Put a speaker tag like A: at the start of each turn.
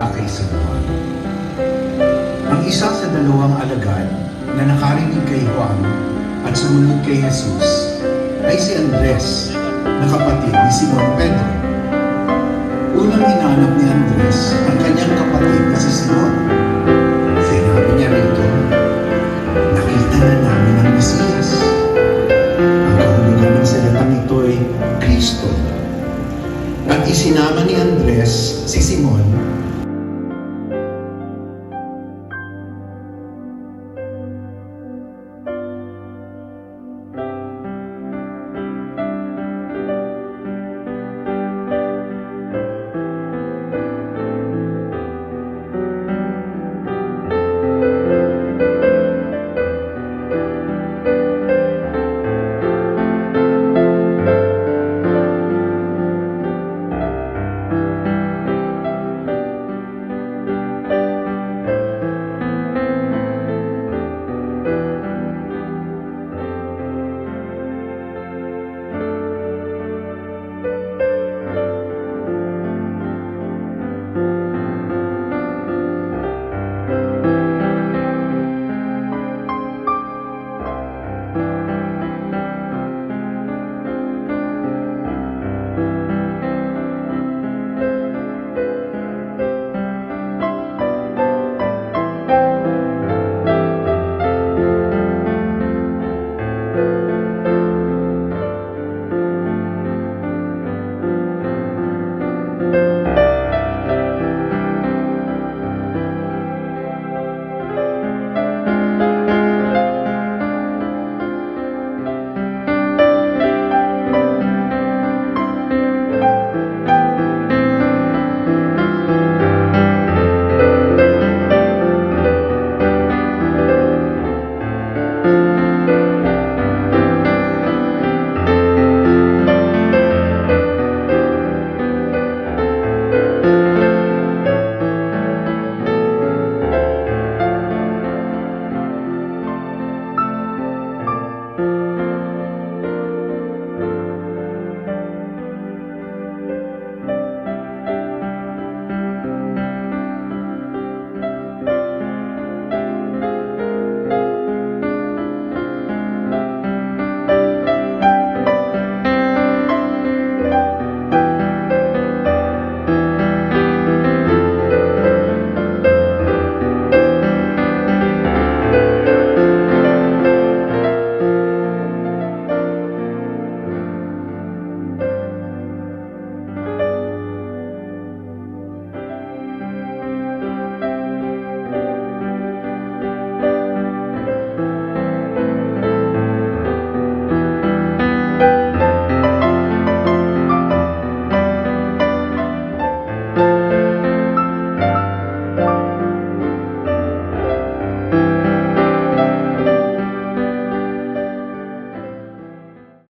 A: Akay sa Ang isa sa dalawang alagad na nakarinig kay Juan at sumunod kay Jesus ay si Andres na kapatid ni Simon Pedro.